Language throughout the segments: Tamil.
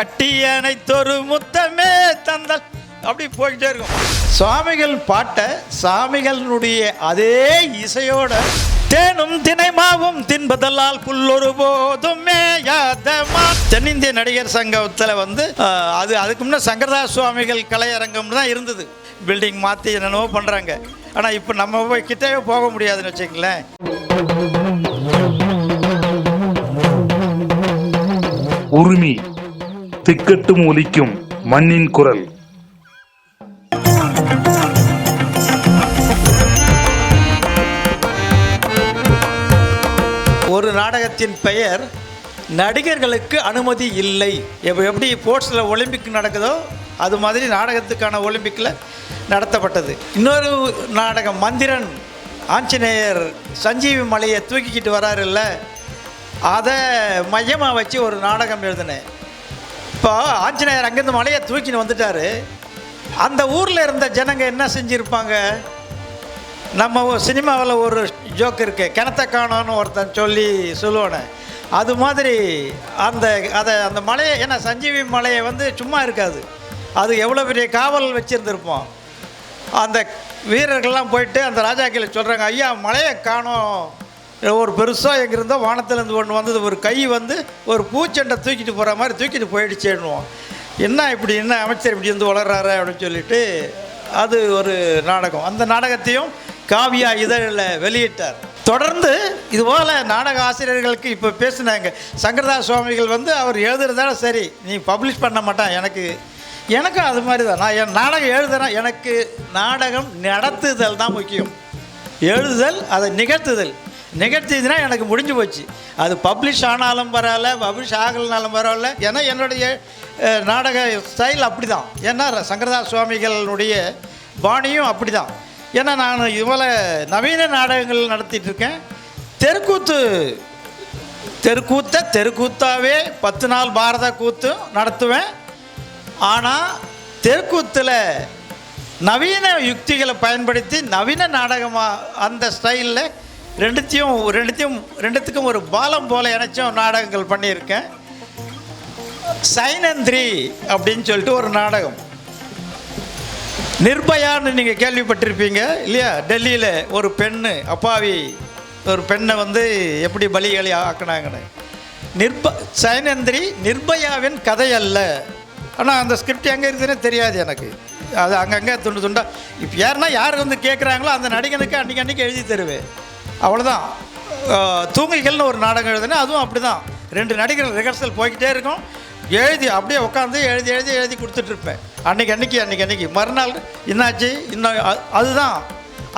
கட்டி அணைத்தொரு முத்தமே தந்தல். அப்படி போய்கிட்டே இருக்கும். சுவாமிகள் பாட்டை சாமிகளுடைய அதே இசையோட தேனும் தினைமாவும் தின்பதல்லால் புல்லொரு போதும் தென்னிந்திய நடிகர் சங்கத்தில் வந்து அது அதுக்கு முன்னே சங்கரதாஸ் சுவாமிகள் கலையரங்கம் தான் இருந்தது. பில்டிங் மாற்றி என்னென்னவோ பண்ணுறாங்க ஆனால் இப்போ நம்ம போய் கிட்டவே போக முடியாதுன்னு வச்சுங்களேன் உரிமை. திக்கட்டும் ஒலிக்கும் மண்ணின் குரல். ஒரு நாடகத்தின் பெயர் நடிகர்களுக்கு அனுமதி இல்லை. எப்படி ஸ்போர்ட்ஸில் ஒலிம்பிக் நடக்குதோ அது மாதிரி நாடகத்துக்கான ஒலிம்பிக்கில் நடத்தப்பட்டது. இன்னொரு நாடகம் மந்திரன் ஆஞ்சநேயர் சஞ்சீவி மலையை தூக்கிக்கிட்டு வராருல்ல அதை மையமாக வச்சு ஒரு நாடகம் எழுதினேன். இப்போ ஆஞ்சநேயர் அங்கேருந்து மலையை தூக்கின்னு வந்துட்டாரு. அந்த ஊரில் இருந்த ஜனங்க என்ன செஞ்சுருப்பாங்க? நம்ம சினிமாவில் ஒரு ஜோக் இருக்கு. கிணத்த காணோன்னு ஒருத்தன் சொல்லி சொல்லுவானே. அது மாதிரி அந்த அதை அந்த மலையை ஏன்னா சஞ்சீவி மலையை வந்து சும்மா இருக்காது. அது எவ்வளோ பெரிய காவல் வச்சுருந்துருப்போம். அந்த வீரர்கள்லாம் போயிட்டு அந்த ராஜாக்களை சொல்கிறாங்க ஐயா மலையை காணோம். ஒரு பெருசாக எங்கிருந்தோ வானத்துலேருந்து ஒன்று வந்தது ஒரு கை வந்து ஒரு பூச்செண்டை தூக்கிட்டு போகிற மாதிரி தூக்கிட்டு போயிடுச்சேன்னுவோம். என்ன இப்படி என்ன அமைச்சர் இப்படி வந்து வளர்றாரு அப்படின்னு சொல்லிட்டு அது ஒரு நாடகம். அந்த நாடகத்தையும் காவியா இதழில் வெளியிட்டார். தொடர்ந்து இதுபோல் நாடக ஆசிரியர்களுக்கு இப்போ பேசினாங்க. சங்கரதாஸ் சுவாமிகள் வந்து அவர் எழுதுறதால சரி நீ பப்ளிஷ் பண்ண மாட்டான் எனக்கு. எனக்கும் அது மாதிரி தான் நான் என் நாடகம் எழுதுறேன் எனக்கு நாடகம் நடத்துதல் தான் முக்கியம். எழுதுதல் அதை நிகழ்த்துதல். நிகழ்த்திதுன்னா எனக்கு முடிஞ்சு போச்சு. அது பப்ளிஷ் ஆனாலும் பரவாயில்ல பப்ளிஷ் ஆகலைனாலும் பரவாயில்ல. ஏன்னா என்னுடைய நாடக ஸ்டைல் அப்படி தான் ஏன்னா சங்கரதாஸ் சுவாமிகளுடைய பாணியும் அப்படி தான் ஏன்னா நான் இவ்வளோ நவீன நாடகங்கள் நடத்திட்டு இருக்கேன் தெருக்கூத்து தெருக்கூத்தை தெருக்கூத்தாவே பத்து நாள் பாரத கூத்தும் நடத்துவேன். ஆனால் தெருக்கூத்தில் நவீன யுக்திகளை பயன்படுத்தி நவீன நாடகமாக அந்த ஸ்டைலில் ரெண்டுத்தையும் ரெண்டுத்தையும் ரெண்டுத்துக்கும் ஒரு பாலம் போல இணைச்சும் நாடகங்கள் பண்ணியிருக்கேன். சைனந்திரி அப்படின்னு சொல்லிட்டு ஒரு நாடகம். நிர்பயான்னு நீங்கள் கேள்விப்பட்டிருப்பீங்க இல்லையா? டெல்லியில் ஒரு பெண்ணு அப்பாவி ஒரு பெண்ணை வந்து எப்படி பலிகளை ஆக்குனாங்கன்னு. நிர்ப சைனந்திரி நிர்பயாவின் கதை அல்ல. ஆனால் அந்த ஸ்கிரிப்ட் எங்கே இருக்குதுன்னு தெரியாது எனக்கு. அது அங்கங்கே துண்டு துண்டா இப்போ யாருன்னா யார் வந்து கேட்குறாங்களோ அந்த நடிகனுக்கு அன்றைக்கி அன்றைக்கி எழுதி தருவேன். அவ்வளோதான் தூங்குகள்னு ஒரு நாடகம் எழுதுனா அதுவும் அப்படி தான் ரெண்டு நடிகர்கள் ரிஹர்சல் போய்கிட்டே இருக்கும். எழுதி அப்படியே உட்காந்து எழுதி எழுதி எழுதி கொடுத்துட்ருப்பேன். அன்றைக்கி அன்னைக்கு அன்னைக்கு அன்றைக்கி மறுநாள் என்னாச்சு? இன்னும் அதுதான்.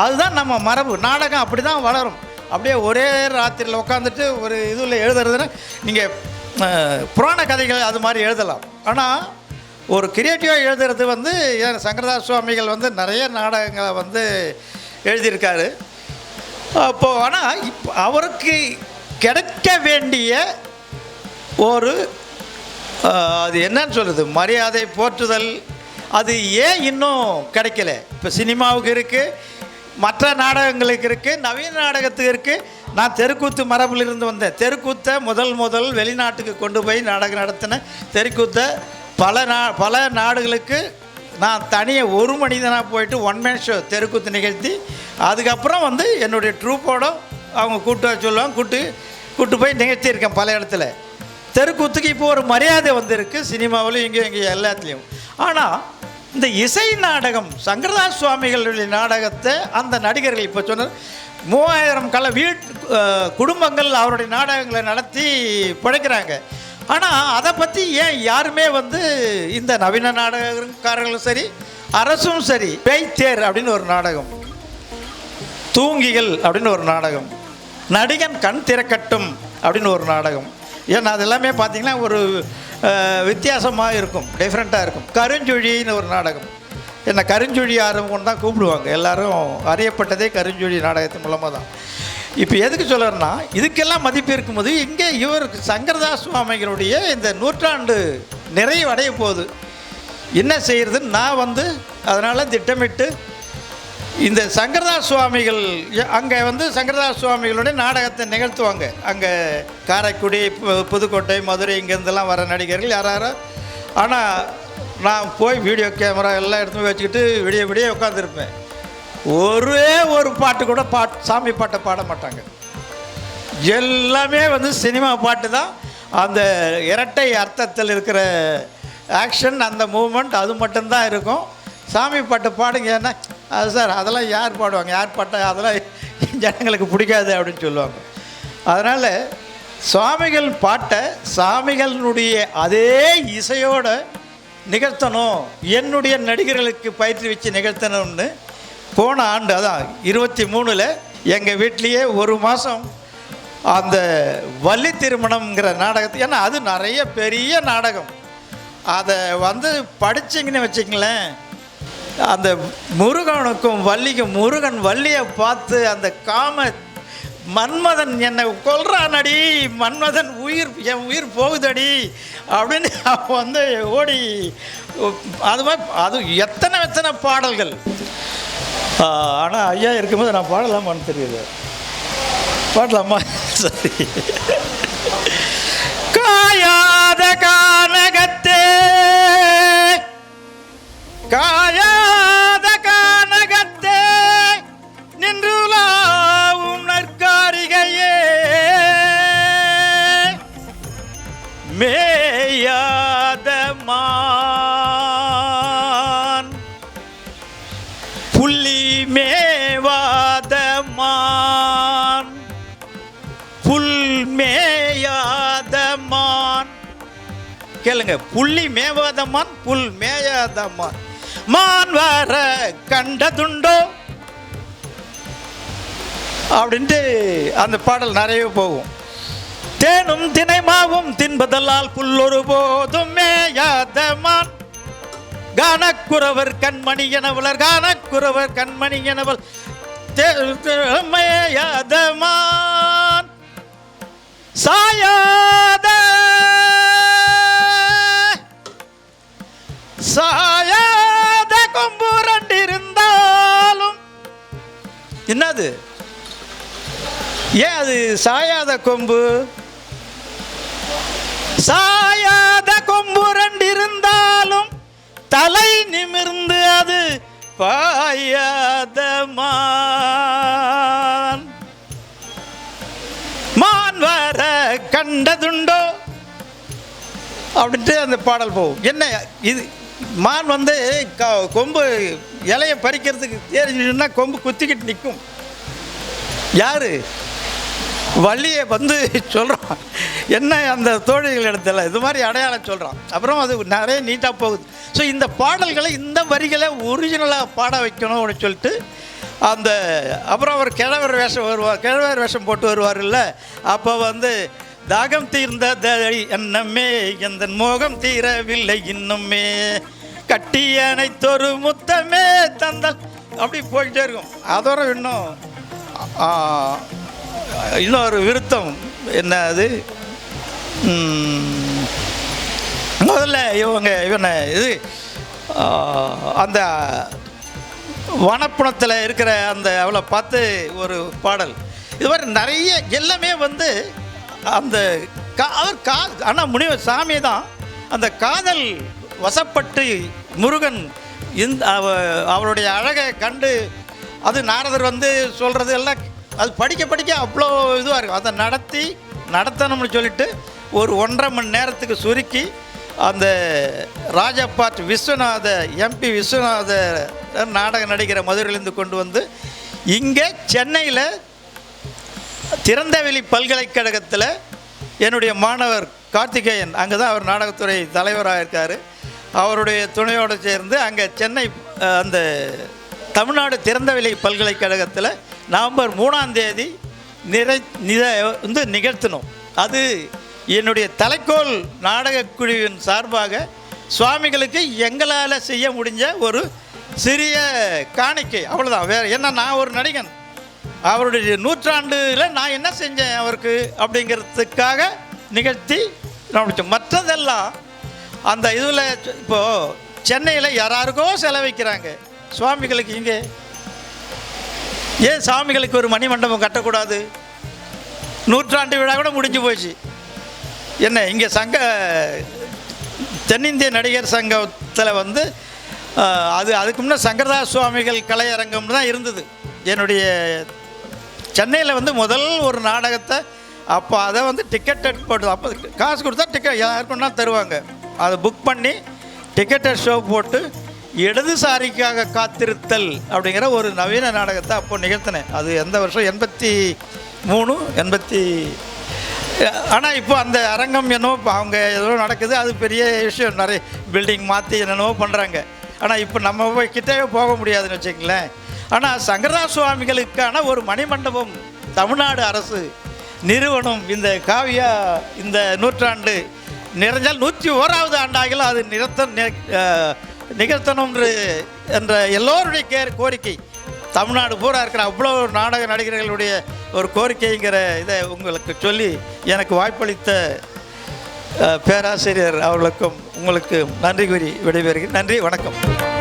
அதுதான் நம்ம மரபு. நாடகம் அப்படி தான் வளரும். அப்படியே ஒரே ராத்திரியில் உட்காந்துட்டு ஒரு இதில் எழுதுறதுன்னா நீங்கள் புராண கதைகள் அது மாதிரி எழுதலாம். ஆனால் ஒரு கிரியேட்டிவாக எழுதுறது வந்து சங்கரதாஸ் சுவாமிகள் வந்து நிறைய நாடகங்களை வந்து எழுதியிருக்காரு. அப்போ ஆனால் இப்போ அவருக்கு கிடைக்க வேண்டிய ஒரு அது என்னன்னு சொல்கிறது மரியாதை போற்றுதல். அது ஏன் இன்னும் கிடைக்கல? இப்போ சினிமாவுக்கு இருக்குது மற்ற நாடகங்களுக்கு இருக்குது நவீன நாடகத்துக்கு இருக்குது நான் தெருக்கூத்து மரபிலிருந்து வந்தேன். தெருக்கூத்தை முதல் முதல் வெளிநாட்டுக்கு கொண்டு போய் நாடகம் நடத்தினேன் தெருக்கூத்தை பல நா பல நாடுகளுக்கு நான் தனியாக ஒரு மனிதனாக போயிட்டு ஒன் மேன் ஷோ தெருக்கூத்து நிகழ்த்தி அதுக்கப்புறம் வந்து என்னுடைய ட்ரூப்போட அவங்க கூட்டு வர சொல்லுவாங்க. கூட்டு கூட்டு போய் நிகழ்த்தியிருக்கேன் பல இடத்துல. தெருக்கூத்துக்கு இப்போ ஒரு மரியாதை வந்திருக்கு. சினிமாவிலும் இங்கே இங்கே எல்லாத்துலேயும். ஆனால் இந்த இசை நாடகம் சங்கரதாஸ் சுவாமிகளுடைய நாடகத்தை அந்த நடிகர்கள் இப்போ சொன்ன மூவாயிரம் கல வீட் குடும்பங்கள் அவருடைய நாடகங்களை நடத்தி பிழைக்கிறாங்க. ஆனால் அதை பற்றி ஏன் யாருமே வந்து இந்த நவீன நாடகக்காரர்களும் சரி அரசும் சரி பேய்த்தேர் அப்படின்னு ஒரு நாடகம். தூங்கிகள் அப்படின்னு ஒரு நாடகம். நடிகன் கண் திறக்கட்டும் அப்படின்னு ஒரு நாடகம். ஏன்னா அது எல்லாமே பார்த்தீங்கன்னா ஒரு வித்தியாசமாக இருக்கும். டிஃப்ரெண்ட்டாக இருக்கும். கருஞ்சுழின்னு ஒரு நாடகம். என்ன கருஞ்சுழி ஆரம்பம் தான் கூப்பிடுவாங்க. எல்லோரும் அறியப்பட்டதே கருஞ்சுழி நாடகத்தின் மூலமாக தான். இப்போ எதுக்கு சொல்கிறேன்னா இதுக்கெல்லாம் மதிப்பு இருக்கும்போது இங்கே இவர் சங்கரதாஸ் சுவாமிகளுடைய இந்த நூற்றாண்டு நிறைவடைய போகுது என்ன செய்கிறதுன்னு நான் வந்து அதனால் திட்டமிட்டு இந்த சங்கரதாஸ் சுவாமிகள் அங்கே வந்து சங்கரதாஸ் சுவாமிகளுடைய நாடகத்தை நிகழ்த்துவாங்க. அங்கே காரைக்குடி பு- புதுக்கோட்டை மதுரை இங்கேருந்தெல்லாம் வர நடிகர்கள் யாராரோ. யாரோ ஆனால் நான் போய் வீடியோ கேமரா எல்லாம் எடுத்து வச்சுக்கிட்டு விடிய விடிய உட்காந்துருப்பேன் ஒரே ஒரு பாட்டு கூட பாட் சாமி பாட்டை பாட மாட்டாங்க. எல்லாமே வந்து சினிமா பாட்டு தான். அந்த இரட்டை அர்த்தத்தில் இருக்கிற ஆக்ஷன் அந்த மூமெண்ட் அது மட்டும்தான் இருக்கும். சாமி பாட்டு பாடுங்க என்ன அது சார் அதெல்லாம் யார் பாடுவாங்க? யார் பாட்டா? அதெல்லாம் ஜனங்களுக்கு பிடிக்காது அப்படின்னு சொல்லுவாங்க. அதனால் சுவாமிகள் பாட்டை சாமிகளினுடைய அதே இசையோடு நிகழ்த்தணும். என்னுடைய நடிகர்களுக்கு பயிற்சி வச்சு நிகழ்த்தணும்னு போன ஆண்டு அதான் இருபத்தி மூணில் எங்கள் வீட்லேயே ஒரு மாதம் அந்த வள்ளி திருமணம்ங்கிற நாடகத்தை ஏன்னா அது நிறைய பெரிய நாடகம். அதை வந்து படிச்சிங்கன்னு வச்சுங்களேன் அந்த முருகனுக்கும் வள்ளிக்கும் முருகன் வள்ளியை பார்த்து அந்த காம மன்மதன் என்னை கொல்றானடி மன்மதன் உயிர் என் உயிர் போகுதடி அப்படின்னு அவன் வந்து ஓடி அது மாதிரி அது எத்தனை எத்தனை பாடல்கள்? ஆனால் ஐயா இருக்கும்போது நான் பாடலாமான்னு தெரியுது. பாடலாமா? சரி. காயாத கானகத்தே காயா கேளுங்க புள்ளி மேவாத புல் மேயாத மான் வர கண்டதுண்டோ? அப்படின்ட்டு அந்த பாடல் நிறைய போகும். தேனும் தினைமாவும் தின்பதல்லால் புல்லொரு போதும் மேயாதமான். கானக்குறவர் கண்மணி எனவலர் கானக்குறவர் கண்மணி எனவல் மேயாதமான். சாயா என்னது? ஏன் அது சாயாத கொம்பு? சாயாத கொம்பு ரெண்டு இருந்தாலும் தலை நிமிர்ந்து அது பாயாத மான். மான் வர கண்டதுண்டோ? அப்படின்ட்டு அந்த பாடல் போகும். என்ன இது? மான் வந்து க- கொம்பு இலையை பறிக்கிறதுக்கு தெரிஞ்சுன்னா கொம்பு குத்திக்கிட்டு நிற்கும் யாரு? வள்ளியை வந்து சொல்கிறான் என்ன அந்த தோழிகள் இடத்துல? இது மாதிரி அடையாளம் சொல்கிறான் அப்புறம் அது நிறைய நீட்டாக போகுது. ஸோ இந்த பாடல்களை இந்த வரிகளை ஒரிஜினலாக பாட வைக்கணும் அப்படின்னு சொல்லிட்டு அந்த அப்புறம் அவர் கிழவர் வேஷம் வருவார் கிழவர் வேஷம் போட்டு வருவார்ல அப்போ வந்து தாகம் தீர்ந்த தழி என்னமே எந்த மோகம் தீரவில்லை இன்னுமே கட்டி அனைத்தொரு முத்தமே தந்தல். அப்படி போயிட்டே இருக்கும். அதோட இன்னும் இன்னொரு விருத்தம் என்ன அது முதல்ல இவங்க இவனை இது அந்த வனப்புணத்தில் இருக்கிற அந்த அவளை பார்த்து ஒரு பாடல். இது மாதிரி நிறைய எல்லாமே வந்து அந்த கா அவர் கா ஆனால் முனிவர் சாமி தான் அந்த காதல் வசப்பட்டு முருகன் இந்த அவருடைய அழகை கண்டு அது நாரதர் வந்து சொல்கிறது எல்லாம் அது படிக்க படிக்க அவ்வளோ இதுவாக இருக்கும். அதை நடத்தி நடத்தணும்னு சொல்லிட்டு ஒரு ஒன்றரை மணி நேரத்துக்கு சுருக்கி அந்த ராஜபாட் விஸ்வநாத எம்பி விஸ்வநாத நாடக நடிகரை மதுரையிலேருந்து கொண்டு வந்து இங்கே சென்னையில் திறந்தவெளி பல்கலைக்கழகத்தில் என்னுடைய மாணவர் கார்த்திகேயன் அங்கே தான் அவர் நாடகத்துறை தலைவராக இருக்கார் அவருடைய துணையோடு சேர்ந்து அங்கே சென்னை அந்த தமிழ்நாடு திறந்தவெளி பல்கலைக்கழகத்தில் நவம்பர் மூணாம் தேதி நிறை நித வந்து நிகழ்த்தினோம் அது என்னுடைய தலைக்கோல் நாடகக் குழுவின் சார்பாக சுவாமிகளுக்கு எங்களால் செய்ய முடிஞ்ச ஒரு சிறிய காணிக்கை. அவ்வளோதான் வேறு என்ன நான் ஒரு நடிகன். அவருடைய நூற்றாண்டில் நான் என்ன செஞ்சேன் அவருக்கு அப்படிங்கிறதுக்காக நிகழ்த்தி நான் மற்றதெல்லாம் அந்த இதில் இப்போது சென்னையில் யாராருக்கோ செலவிக்கிறாங்க. சுவாமிகளுக்கு இங்கே. ஏன் சாமிகளுக்கு ஒரு மணிமண்டபம் கட்டக்கூடாது? நூற்றாண்டு விழா கூட முடிஞ்சு போச்சு. என்ன இங்கே சங்க தென்னிந்திய நடிகர் சங்கத்தில் வந்து அது அதுக்கு முன்னே சங்கரதாஸ் சுவாமிகள் கலையரங்கம் தான் இருந்தது. என்னுடைய சென்னையில் வந்து முதல் ஒரு நாடகத்தை அப்போ அதை வந்து டிக்கெட் போட்டு அப்போ காசு கொடுத்தா டிக்கெட் யாருக்குன்னா தருவாங்க. அதை புக் பண்ணி டிக்கெட்டை ஷோ போட்டு இடதுசாரிக்காக காத்திருத்தல் அப்படிங்கிற ஒரு நவீன நாடகத்தை அப்போ நிகழ்த்தினேன். அது எந்த வருஷம்? எண்பத்தி மூணு எண்பத்தி ஆனால் இப்போ அந்த அரங்கம் என்னவோ இப்போ அவங்க ஏதோ நடக்குது அது பெரிய விஷயம். நிறைய பில்டிங் மாற்றி என்னென்னவோ பண்ணுறாங்க ஆனால் இப்போ நம்ம போய் கிட்டவே போக முடியாதுன்னு வச்சுங்களேன் ஆனால் சங்கரதாஸ் சுவாமிகளுக்கான ஒரு மணிமண்டபம் தமிழ்நாடு அரசு நிறுவனம். இந்த காவியா இந்த நூற்றாண்டு நிறைஞ்சால் நூற்றி ஓராவது ஆண்டாகிலும் அது நிறுத்த நி- என்ற எல்லோருடைய கே கோரிக்கை. தமிழ்நாடு பூரா இருக்கிற அவ்வளோ நாடக நடிகர்களுடைய ஒரு கோரிக்கைங்கிற இதை உங்களுக்கு சொல்லி எனக்கு வாய்ப்பளித்த பேராசிரியர் அவர்களுக்கும் உங்களுக்கு நன்றி கூறி விடைபெறுகிறேன். நன்றி வணக்கம்.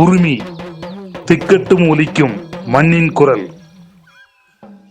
உரிமை திக்கட்டும் ஒலிக்கும் மண்ணின் குரல்.